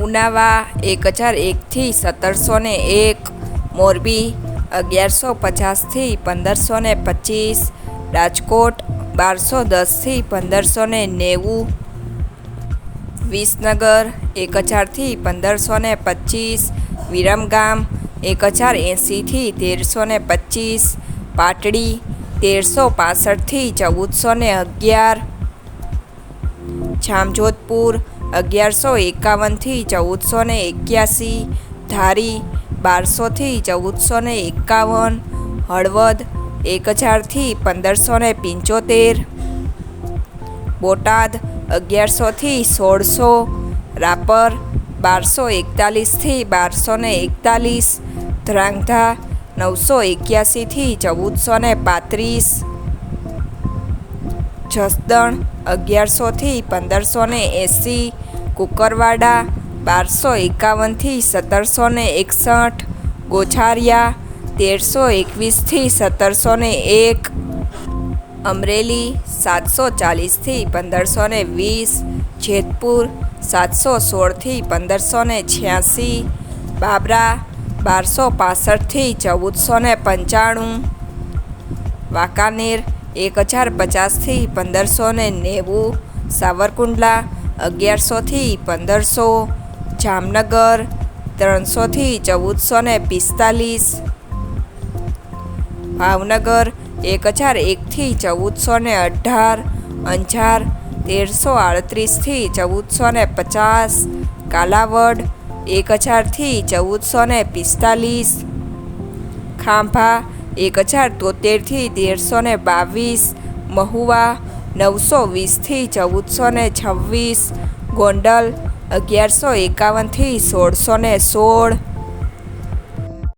ઉનાવા એક હજાર એકથી સત્તરસો ને એક, મોરબી અગિયારસો પચાસથી પંદરસો ને પચીસ, રાજકોટ બારસો દસથી પંદરસો ને નેવું, વિસનગર એક હજારથી પંદરસો ને પચીસ, વિરમગામ એક હજાર એંસીથી તેરસો ને પચીસ, પાટડી તેરસો પાસઠથી ચૌદસો ને અગિયાર, જામજોધપુર અગિયારસો એકાવનથી ચૌદસો ને એક્યાસી, ધારી બારસોથી ચૌદસો ને એકાવન, હળવદ એક હજારથી પંદરસો ને પંચોતેર, બોટાદ અગિયારસોથી સોળસો, રાપર બારસો એકતાલીસથી બારસો ને એકતાલીસ ધ્રાંગધા નવસો એક્યાસીથી ચૌદસો ને પાંત્રીસ, જસદણ અગિયારસોથી પંદરસો ને એંસી કુકરવાડા બારસો એકાવનથી સત્તરસો ને એકસઠ, ગોછારિયા તેરસો એકવીસથી સત્તરસો ને એક, અમરેલી સાતસો ચાલીસથી પંદરસો ને વીસ, જેતપુર સાતસો સોળથી પંદરસો ને છ્યાસી, બાબરા બારસો પાસઠથી ચૌદસો ને પંચાણું, વાંકાનેર એક હજાર પચાસથી પંદરસો ને નેવું, સાવરકુંડલા અગિયારસોથી પંદરસો, જામનગર ત્રણસોથી ચૌદસો ને પિસ્તાલીસ. ભાવનગર એક હજાર એકથી ચૌદસો ને અઢાર. અંજાર તેરસો આડત્રીસથી ચૌદસો ને પચાસ. કાલાવડ એક હજારથી ચૌદસો ને પિસ્તાલીસ. ખાંભા એક હજાર તોતેરથી તેરસો ને બાવીસ. મહુવા નવસો વીસથી ચૌદસો ને છવ્વીસ ગોંડલ અગિયારસો એકાવનથી સોળસો ને સોળ